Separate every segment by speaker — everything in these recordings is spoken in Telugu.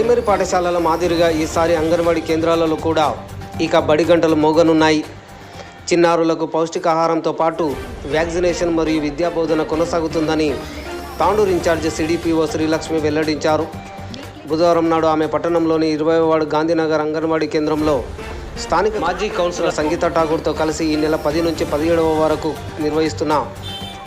Speaker 1: ప్రైమరీ పాఠశాలల మాదిరిగా ఈసారి అంగన్వాడీ కేంద్రాలలో కూడా ఇక బడి గంటలు మోగనున్నాయి. చిన్నారులకు పౌష్టికాహారంతో పాటు వ్యాక్సినేషన్ మరియు విద్యా బోధన కొనసాగుతుందని తాండూరు ఇన్ఛార్జ్ సిడిపిఓ శ్రీలక్ష్మి వెల్లడించారు. బుధవారం నాడు ఆమె పట్టణంలోని ఇరవై వాడు గాంధీనగర్ అంగన్వాడీ కేంద్రంలో స్థానిక మాజీ కౌన్సిలర్ సంగీత ఠాగూర్తో కలిసి ఈ నెల పది నుంచి పదిహేడవ వరకు నిర్వహిస్తున్న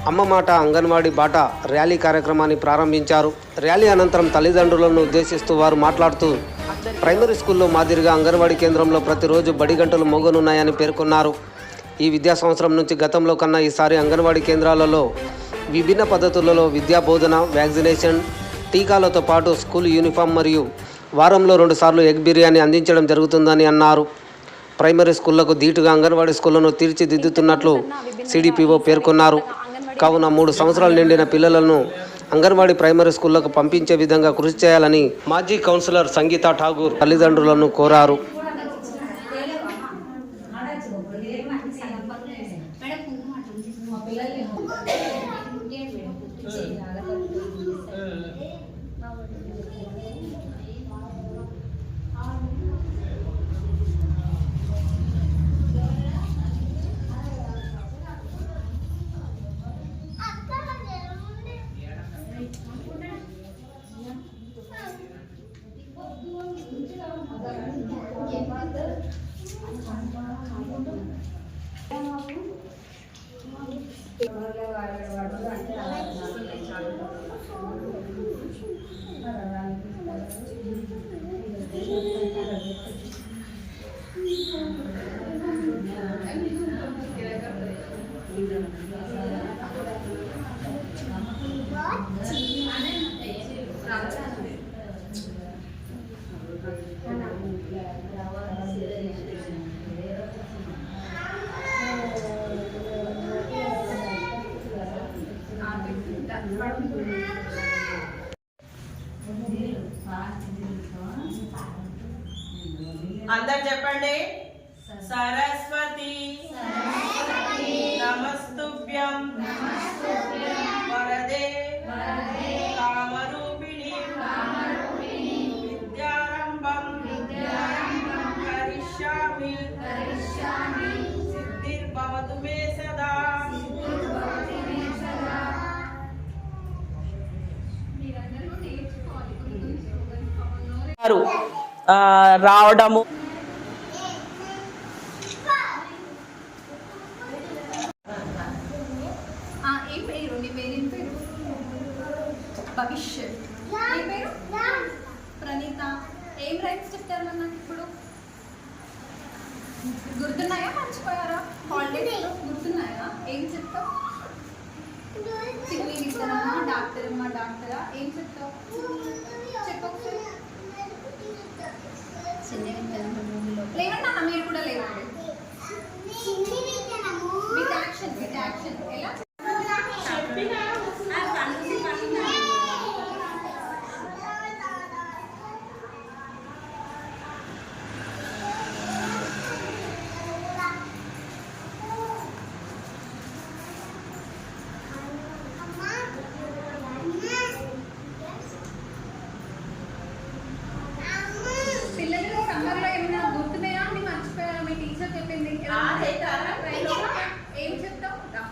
Speaker 1: అమ్మ మాట అంగన్వాడీ బాట ర్యాలీ కార్యక్రమాన్ని ప్రారంభించారు. ర్యాలీ అనంతరం తల్లిదండ్రులను ఉద్దేశిస్తూ వారు మాట్లాడుతూ ప్రైమరీ స్కూల్లో మాదిరిగా అంగన్వాడీ కేంద్రంలో ప్రతిరోజు బడి గంటలు మోగనున్నాయని పేర్కొన్నారు. ఈ విద్యా సంవత్సరం నుంచి గతంలో కన్నా ఈసారి అంగన్వాడీ కేంద్రాలలో విభిన్న పద్ధతులలో విద్యా బోధన వ్యాక్సినేషన్ టీకాలతో పాటు స్కూల్ యూనిఫామ్ మరియు వారంలో రెండుసార్లు ఎగ్ బిర్యానీ అందించడం జరుగుతుందని అన్నారు. ప్రైమరీ స్కూళ్ళకు ధీటుగా అంగన్వాడీ స్కూళ్ళను తీర్చిదిద్దుతున్నట్లు సిడిపిఓ పేర్కొన్నారు. కావున మూడు సంవత్సరాలు నిండిన పిల్లలను అంగన్వాడీ ప్రైమరీ స్కూళ్ళకు పంపించే విధంగా కృషి చేయాలని మాజీ కౌన్సిలర్ సంగీత ఠాగూర్ తల్లిదండ్రులను కోరారు.
Speaker 2: అంటే అందరు చెప్పండి. సరస్వతి. నమస్తుభ్యం. వరదే. రావడము.
Speaker 3: ఆ, పేరు? భవిష్యత్ ఏ పేరు ప్రణీత ఏం రైమ్స్ చెప్తారు మరి నాకు ఇప్పుడు గుర్తున్నాయా మర్చిపోయారా హాలిడేస్ గుర్తున్నాయా ఏం చెప్తావు చిన్ని విత్తనమ్మా డాక్టర్ అమ్మా డాక్టరా ఏం చెప్తావు చెప్పు ఒకసారి. లేవండి అన్న మీరు కూడా లేవండి విత్ యాక్షన్ విత్ యాక్షన్ ఎలా పిల్లలు సమ్మర్లో ఏమైనా గుర్తున్నాయా అని మర్చిపోయారా మీ టీచర్ చెప్పింది ఏం చెప్తావు రా.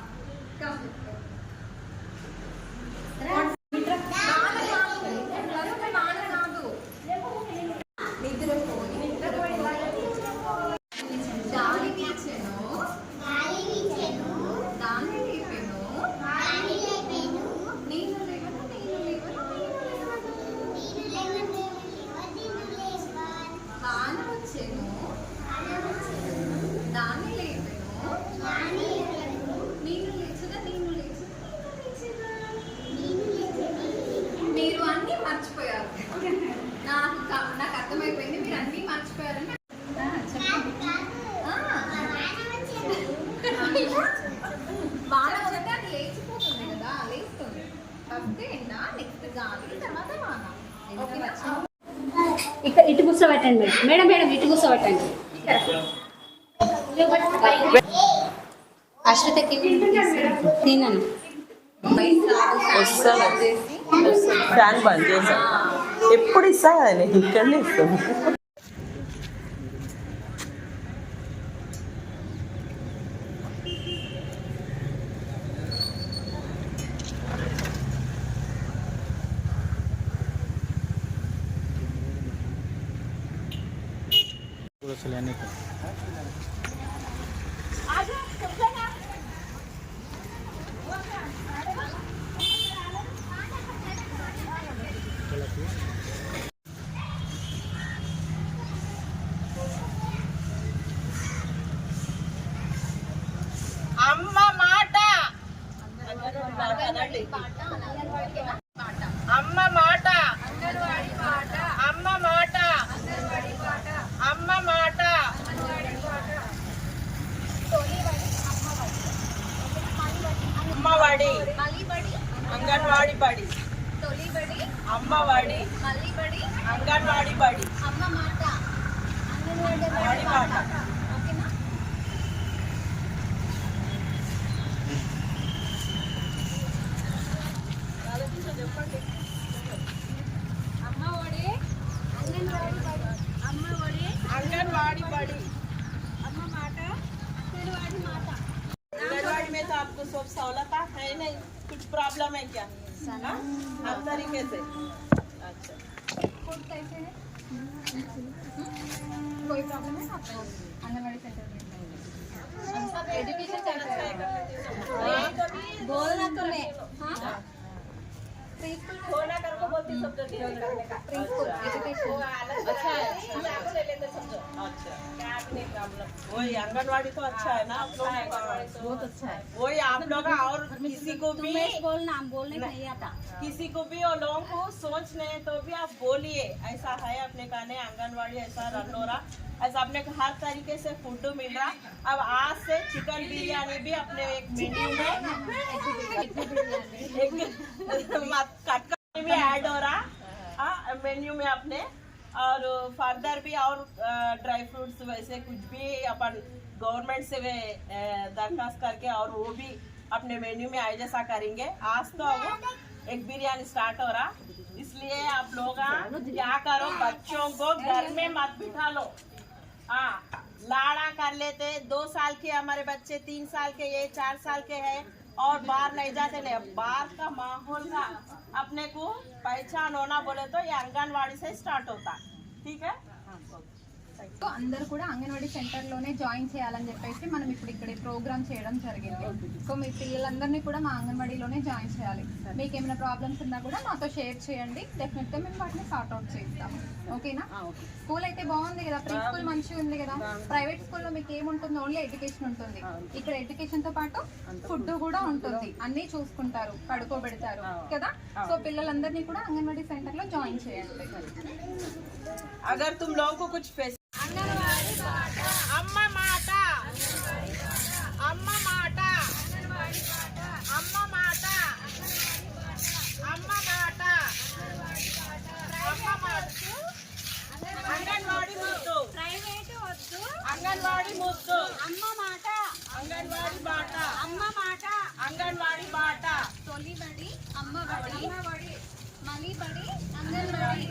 Speaker 3: రా చెప్తావు. నాన్న కాదు. ఎవరు నాన్న కాదు. నిద్రపోయి నిద్రపోయి గాలి వీచెను దాన్ని లేపెను నేను లేవను నేను లేవను నేను లేవను వాన వచ్చెను దాన్ని లేపెను నేను లేచగా నేను లేచగా నేను లేచగా మీరు అన్నీ మర్చిపోయారు నాకు క- నాకు అర్థమైపోయింది మీరు అన్నీ మర్చిపోయారని ఆ, చెప్పండి ఆ. వాన వస్తే అది లేచిపోతుంది కదా లేస్తుంది ఫస్ట్ ఎండ నెక్స్ట్ గాలి తర్వాత వాన ఓకేనా
Speaker 4: ఇక్కడ ఇటు కూర్చోబెట్టండి మేడం. మేడం మేడం ఇటు కూర్చోబెట్టండి. అశ్వతకి తిన్నాను
Speaker 2: వస్తాను. ఫ్యాన్ బంద్ చేశాను. ఎప్పుడు ఇస్తా కదా నేను ఇక్కడనే ఇస్తాను అమ్మ మాట అమ్మ మాట అమ్మ మాట అమ్మ మాట
Speaker 4: మళ్ళీబడి
Speaker 2: అంగన్వాడి బడి అమ్మవాడి అంగన్వాడి బడి
Speaker 4: అమ్మ మాట అంగన్వాడి
Speaker 2: వాడి మాట. कुछ प्रॉब्लम है क्या? आप हर तरीके से। अच्छा।
Speaker 4: कैसे है? कोई प्रॉब्लम है? आपको आंगनबाड़ी सेंटर में। एजुकेशन कैसे है। बोलना तुम्हें। हाँ?
Speaker 2: बोलती सब करने का।
Speaker 4: एजुकेशन
Speaker 2: अच्छा। है। आपको ले लेते समझो। अच्छा। क्या नहीं प्रॉब्लम वही आंगनवाड़ी तो अच्छा है ना आप लोग बहुत अच्छा है। वही आप लोग और किसी को भी
Speaker 4: बोलना बोलने नहीं आता।
Speaker 2: किसी को भी और लोगों को सोच नहीं तो भी आप बोलिए। ऐसा है अपने कहने आंगनवाड़ी ऐसा रन हो रहा। ऐसा अपने हर तरीके से फ़ूड मिल रहा। अब आज से चिकन बिरयानी भी अपने एक मेन्यू में एक मत- कट कर भी ऐड हो रहा मेन्यू में अपने और फर्दर भी और ड्राई फ्रूट्स वैसे कुछ भी अपन गवर्नमेंट से वे दरखास्त करके और वो भी अपने मेन्यू में आए जैसा करेंगे। आज तो अब एक बिरयानी स्टार्ट हो रहा। इसलिए आप लोग हाँ, क्या करो बच्चों को घर में मत बिठा लो। हाँ लाड़ा कर लेते। दो साल के हमारे बच्चे तीन साल के ये चार साल के हैं। और बाहर नहीं जाते नहीं। बाहर का माहौल का अपने को पहचान होना बोले तो ये आंगनबाड़ी से स्टार्ट होता। ठीक है?
Speaker 3: సో అందరు కూడా అంగన్వాడీ సెంటర్లోనే జాయిన్ చేయాలని చెప్పేసి మనం ఇప్పుడు ఇక్కడ ప్రోగ్రామ్ చేయడం జరిగింది. సో మీ పిల్లలందరినీ కూడా మా అంగన్వాడీలోనే జాయిన్ చేయాలి. మీకు ఏమైనా ప్రాబ్లమ్స్ ఉన్నా కూడా మాతో షేర్ చేయండి. డెఫినెట్గా మేము వాటిని సార్ట్అవుట్ చేస్తాం ఓకేనా? స్కూల్ అయితే బాగుంది కదా ప్రీ స్కూల్ మంచిగా ఉంది కదా. ప్రైవేట్ స్కూల్లో మీకు ఏముంటుంది ఓన్లీ ఎడ్యుకేషన్ ఉంటుంది. ఇక్కడ ఎడ్యుకేషన్తో పాటు ఫుడ్ కూడా ఉంటుంది. అన్నీ చూసుకుంటారు పడుకోబెడతారు కదా? సో పిల్లలందరినీ కూడా అంగన్వాడీ సెంటర్లో జాయిన్ చేయండి.
Speaker 2: అగర్ తుమ్ లోగో కుछ अंगनवाड़ी मुद्दू
Speaker 4: అమ్మ మాట
Speaker 2: अंगनवाड़ी बाटा
Speaker 4: అమ్మ మాట
Speaker 2: अंगनवाड़ी बाटा
Speaker 4: తొలిబడి అమ్మబడి మలిబడి అంగన్వాడి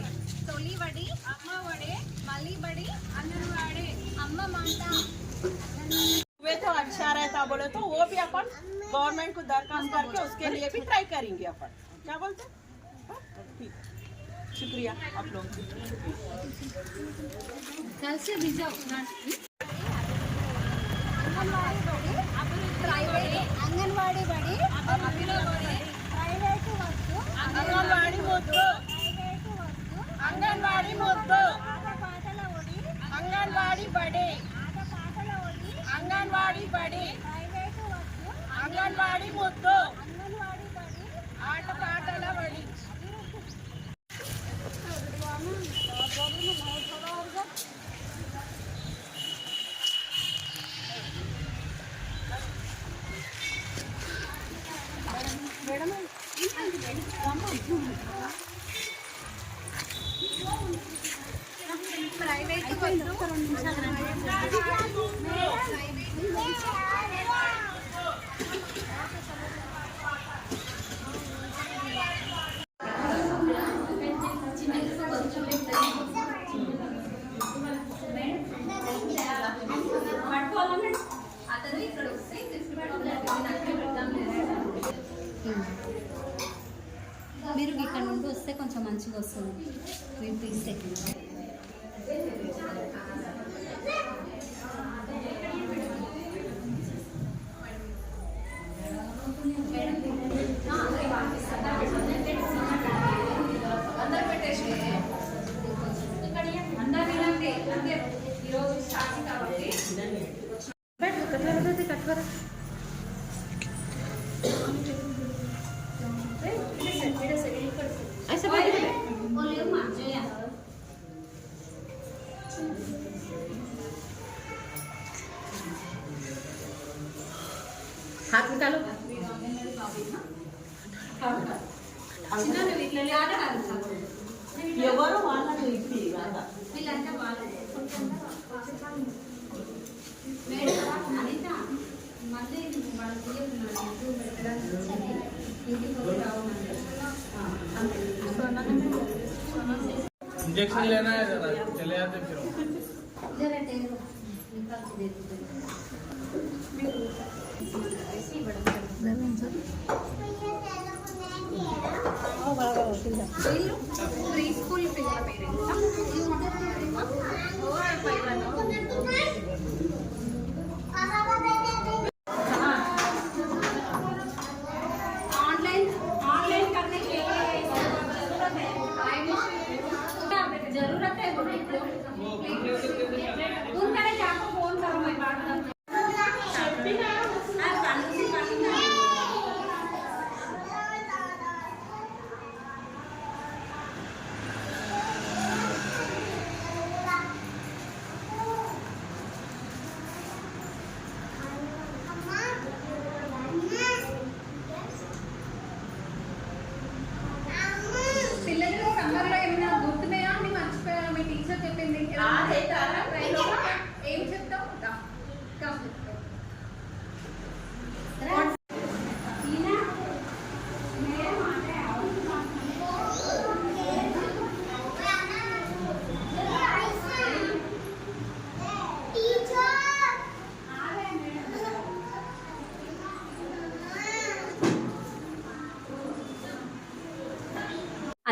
Speaker 4: తొలిబడి అమ్మఒడి మలిబడి అంగన్వాడి అమ్మ మాట
Speaker 2: वे तो अच्छा रहता बोले तो वो भी अपन गवर्नमेंट को दरखास्त करके उसके लिए भी ट्राई करेंगे अपन क्या बोलते हैं? हाँ? ठीक शुक्रिया आप लोगों का
Speaker 3: కలిసి రిజర్వ్
Speaker 4: అంగన్వాడీ బడి ప్రైవేటు వస్తు అంగన్వాడీ వస్తు ప్రైవేటు వస్తు
Speaker 2: అంగన్వాడీ వస్తు
Speaker 4: ఆటపాటల ఒడి
Speaker 2: అంగన్వాడీ బడి.
Speaker 4: ఆటపాటల ఒడి అంగన్వాడీ బడి. ప్రైవేటు
Speaker 5: వస్తు అంగన్వాడీ వస్తు
Speaker 6: हाथ निकालो
Speaker 2: ఎవరు వాళ్ళకు ఇప్పి కదా
Speaker 4: వీళ్ళంతా వాళ్ళు మేడం అనిత మళ్ళీ వాళ్ళు తీయకున్నాడు ఇంటికి పెట్టడానికి ఇంటికి వచ్చి రావమన్నారు
Speaker 7: इंजेक्शन लेना है जरा चले आते फिर
Speaker 5: ప్రీ స్కూల్ పిల్లల పేరెంట్స్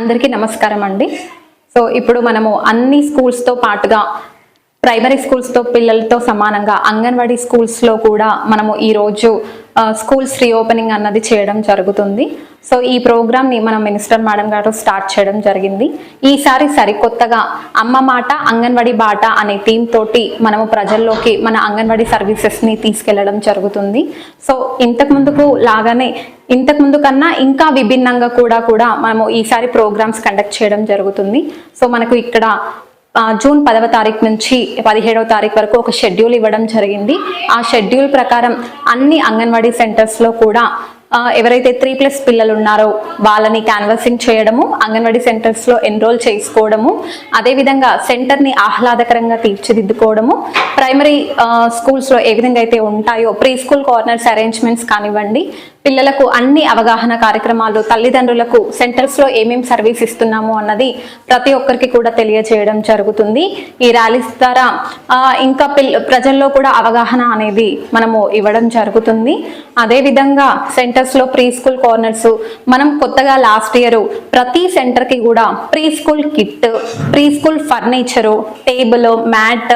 Speaker 3: అందరికీ నమస్కారం అండి. సో ఇప్పుడు మనము అన్ని స్కూల్స్తో పాటుగా ప్రైమరీ స్కూల్స్తో పిల్లలతో సమానంగా అంగన్వాడీ స్కూల్స్లో కూడా మనము ఈరోజు స్కూల్స్ రీఓపెనింగ్ అన్నది చేయడం జరుగుతుంది. సో ఈ ప్రోగ్రామ్ని మన మినిస్టర్ మేడం గారు స్టార్ట్ చేయడం జరిగింది. ఈసారి సరికొత్తగా అమ్మ మాట అంగన్వాడీ బాట అనే థీమ్ తోటి మనము ప్రజల్లోకి మన అంగన్వాడీ సర్వీసెస్ని తీసుకెళ్ళడం జరుగుతుంది. సో ఇంతకు ముందుకు లాగానే ఇంతకు ముందు కన్నా ఇంకా విభిన్నంగా కూడా కూడా మనము ఈసారి ప్రోగ్రామ్స్ కండక్ట్ చేయడం జరుగుతుంది. సో మనకు ఇక్కడ జూన్ పదవ తారీఖు నుంచి పదిహేడవ తారీఖు వరకు ఒక షెడ్యూల్ ఇవ్వడం జరిగింది. ఆ షెడ్యూల్ ప్రకారం అన్ని అంగన్వాడీ సెంటర్స్లో కూడా ఎవరైతే త్రీ ప్లస్ పిల్లలు ఉన్నారో వాళ్ళని క్యాన్వసింగ్ చేయడము అంగన్వాడీ సెంటర్స్లో ఎన్రోల్ చేసుకోవడము అదేవిధంగా సెంటర్ని ఆహ్లాదకరంగా తీర్చిదిద్దుకోవడము ప్రైమరీ స్కూల్స్లో ఏ విధంగా అయితే ఉంటాయో ప్రీ స్కూల్ కార్నర్స్ అరేంజ్మెంట్స్ కానివ్వండి పిల్లలకు అన్ని అవగాహన కార్యక్రమాలు తల్లిదండ్రులకు సెంటర్స్లో ఏమేమి సర్వీస్ ఇస్తున్నాము అన్నది ప్రతి ఒక్కరికి కూడా తెలియజేయడం జరుగుతుంది. ఈ ర్యాలీస్ ద్వారా ఇంకా ప్రజల్లో కూడా అవగాహన అనేది మనము ఇవ్వడం జరుగుతుంది. అదేవిధంగా సెంటర్స్లో ప్రీ స్కూల్ కార్నర్స్ మనం కొత్తగా లాస్ట్ ఇయర్ ప్రతి సెంటర్కి కూడా pre school kit pre school furniture table mat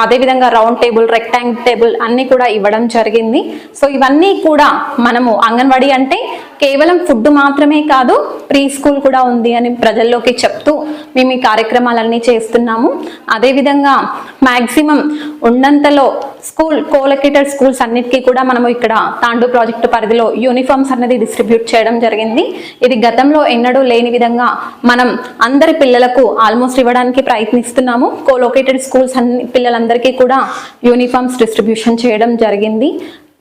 Speaker 3: అదేవిధంగా రౌండ్ టేబుల్ రెక్టాంగిల్ టేబుల్ అన్నీ కూడా ఇవ్వడం జరిగింది. సో ఇవన్నీ కూడా మనము అంగన్వాడీ అంటే కేవలం ఫుడ్ మాత్రమే కాదు ప్రీ స్కూల్ కూడా ఉంది అని ప్రజల్లోకి చెప్తూ మేము ఈ కార్యక్రమాలన్నీ చేస్తున్నాము. అదేవిధంగా మ్యాక్సిమం ఉన్నంతలో స్కూల్ కోలొకేటెడ్ స్కూల్స్ అన్నిటికీ కూడా మనము ఇక్కడ తాండూ ప్రాజెక్టు పరిధిలో యూనిఫామ్స్ అనేది డిస్ట్రిబ్యూట్ చేయడం జరిగింది. ఇది గతంలో ఎన్నడూ లేని విధంగా మనం అందరి పిల్లలకు ఆల్మోస్ట్ ఇవ్వడానికి ప్రయత్నిస్తున్నాము. కోలొకేటెడ్ స్కూల్స్ అన్ని పిల్లలందరికీ కూడా యూనిఫామ్స్ డిస్ట్రిబ్యూషన్ చేయడం జరిగింది.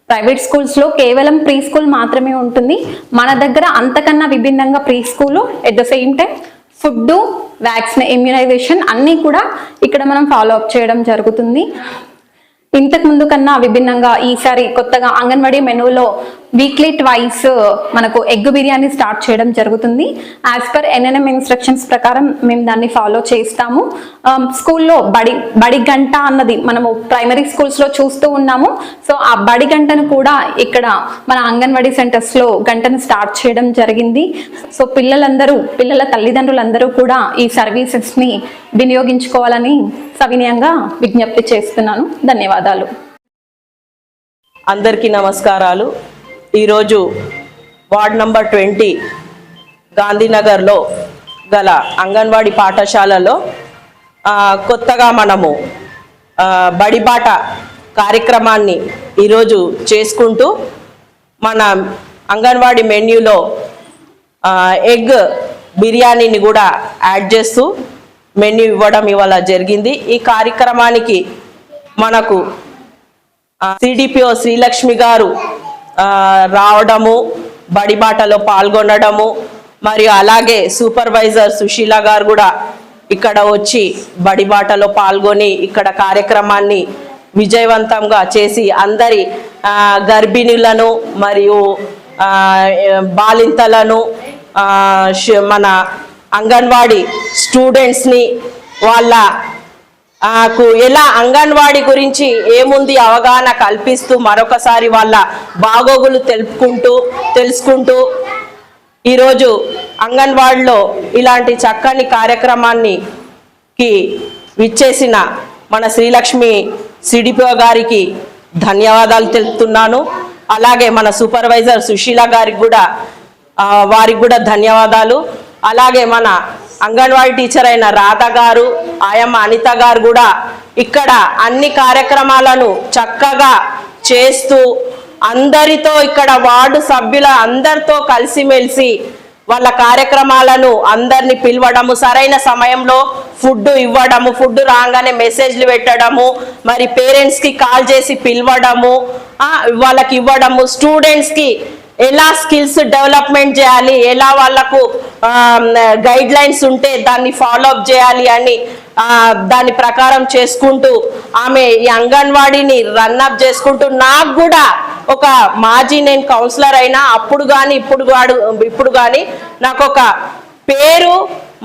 Speaker 3: ప్రైవేట్ స్కూల్స్లో కేవలం ప్రీ స్కూల్ మాత్రమే ఉంటుంది. మన దగ్గర అంతకన్నా విభిన్నంగా pre school at the same time food vaccine immunisation అన్నీ కూడా ఇక్కడ మనం ఫాలో అప్ చేయడం జరుగుతుంది. ఇంతకు ముందు కన్నా విభిన్నంగా ఈసారి కొత్తగా అంగన్వాడీ మెనూలో వీక్లీ ట్వైస్ uh, మనకు ఎగ్ బిర్యానీ స్టార్ట్ చేయడం జరుగుతుంది. యాజ్ పర్ ఎన్ఎన్ఎం ఇన్స్ట్రక్షన్స్ ప్రకారం మేము దాన్ని ఫాలో చేస్తాము. Um, స్కూల్లో బడి బడి గంట అన్నది మనము ప్రైమరీ స్కూల్స్లో చూస్తూ ఉన్నాము. సో ఆ బడి గంటను కూడా ఇక్కడ మన అంగన్వాడీ సెంటర్స్లో గంటను స్టార్ట్ చేయడం జరిగింది. సో పిల్లలందరూ పిల్లల తల్లిదండ్రులందరూ కూడా ఈ సర్వీసెస్ని వినియోగించుకోవాలని సవినయంగా విజ్ఞప్తి చేస్తున్నాను. ధన్యవాదాలు.
Speaker 2: అందరికీ నమస్కారాలు. ఈరోజు వార్డ్ నంబర్ ట్వంటీ గాంధీనగర్లో గల అంగన్వాడీ పాఠశాలలో కొత్తగా మనము బడిబాట కార్యక్రమాన్ని ఈరోజు చేసుకుంటూ మన అంగన్వాడీ మెన్యూలో ఎగ్ బిర్యానీని కూడా యాడ్ చేస్తూ మెన్యూ ఇవ్వడం ఇవాళ జరిగింది. ఈ కార్యక్రమానికి మనకు సిడిపిఓ శ్రీలక్ష్మి గారు రావడము బడిబాటలో పాల్గొనడము మరియు అలాగే సూపర్వైజర్ సుశీల గారు కూడా ఇక్కడ వచ్చి బడిబాటలో పాల్గొని ఇక్కడ కార్యక్రమాన్ని విజయవంతంగా చేసి అందరి గర్భిణులను మరియు బాలింతలను మన అంగన్వాడీ స్టూడెంట్స్ని వాళ్ళ నాకు ఎలా అంగన్వాడి గురించి ఏముంది అవగాహన కల్పిస్తూ మరొకసారి వాళ్ళ బాగోగులు తెలుపుకుంటూ తెలుసుకుంటూ ఈరోజు అంగన్వాడిలో ఇలాంటి చక్కని కార్యక్రమాన్ని కి విచ్చేసిన మన శ్రీలక్ష్మి సిడిపో గారికి ధన్యవాదాలు తెలుపుతున్నాను. అలాగే మన సూపర్వైజర్ సుశీల గారికి కూడా వారికి కూడా ధన్యవాదాలు. అలాగే మన అంగన్వాడీ టీచర్ అయిన రాధ గారు ఆయమ్మ అనిత గారు కూడా ఇక్కడ అన్ని కార్యక్రమాలను చక్కగా చేస్తూ అందరితో ఇక్కడ వార్డు సభ్యుల అందరితో కలిసిమెలిసి వాళ్ళ కార్యక్రమాలను అందరిని పిలవడము సరైన సమయంలో ఫుడ్ ఇవ్వడము ఫుడ్ రాగానే మెసేజ్లు పెట్టడము మరి పేరెంట్స్కి కాల్ చేసి పిలవడము వాళ్ళకి ఇవ్వడము స్టూడెంట్స్కి ఎలా స్కిల్స్ డెవలప్మెంట్ చేయాలి ఎలా వాళ్ళకు గైడ్ లైన్స్ ఉంటే దాన్ని ఫాలో అప్ చేయాలి అని దాని ప్రకారం చేసుకుంటూ ఆమె ఈ అంగన్వాడీని రన్అప్ చేసుకుంటూ నాకు కూడా ఒక మాజీ నేను కౌన్సిలర్ అయినా అప్పుడు కానీ ఇప్పుడు వాడు ఇప్పుడు కానీ నాకు ఒక పేరు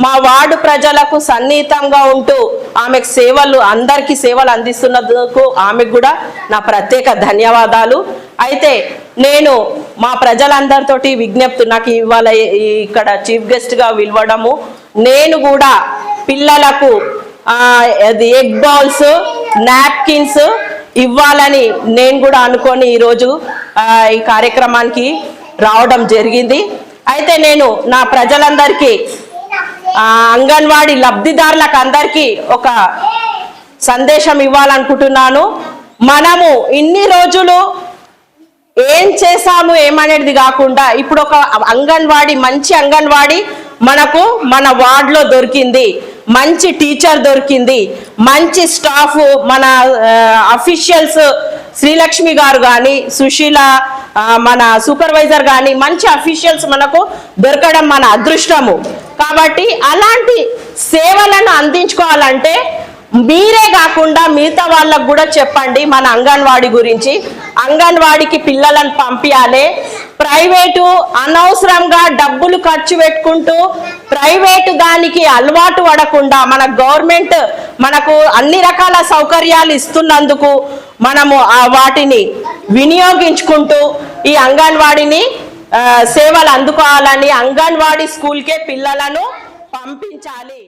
Speaker 2: మా వార్డు ప్రజలకు సన్నిహితంగా ఉంటూ ఆమెకు సేవలు అందరికీ సేవలు అందిస్తున్నందుకు ఆమెకు కూడా నా ప్రత్యేక ధన్యవాదాలు. అయితే నేను మా ప్రజలందరితోటి విజ్ఞప్తి నాకు ఇవాళ ఇక్కడ చీఫ్ గెస్ట్గా విలవడము. నేను కూడా పిల్లలకు అది ఎగ్ బాల్స్ నాప్కిన్స్ ఇవ్వాలని నేను కూడా అనుకొని ఈరోజు ఈ కార్యక్రమానికి రావడం జరిగింది. అయితే నేను నా ప్రజలందరికీ అంగన్వాడీ లబ్ధిదారులకు అందరికీ ఒక సందేశం ఇవ్వాలనుకుంటున్నాను. మనము ఇన్ని రోజులు ఏం చేసాము ఏమనేది కాకుండా ఇప్పుడు ఒక అంగన్వాడి మంచి అంగన్వాడి మనకు మన వార్డులో దొరికింది. మంచి టీచర్ దొరికింది. మంచి స్టాఫ్ మన అఫీషియల్స్ శ్రీలక్ష్మి గారు కానీ సుశీల మన సూపర్వైజర్ కానీ మంచి అఫీషియల్స్ మనకు దొరకడం మన అదృష్టము. కాబట్టి అలాంటి సేవలను అందించుకోవాలంటే మీరే కాకుండా మిగతా వాళ్ళకు కూడా చెప్పండి మన అంగన్వాడి గురించి. అంగన్వాడికి పిల్లలను పంపించాలి ప్రైవేటు అనవసరంగా డబ్బులు ఖర్చు పెట్టుకుంటూ ప్రైవేటు దానికి అలవాటు పడకుండా మన గవర్నమెంట్ మనకు అన్ని రకాల సౌకర్యాలు ఇస్తున్నందుకు మనము ఆ వాటిని వినియోగించుకుంటూ ఈ అంగన్వాడిని సేవలు అందుకోవాలని అంగన్వాడి స్కూల్కే పిల్లలను పంపించాలి.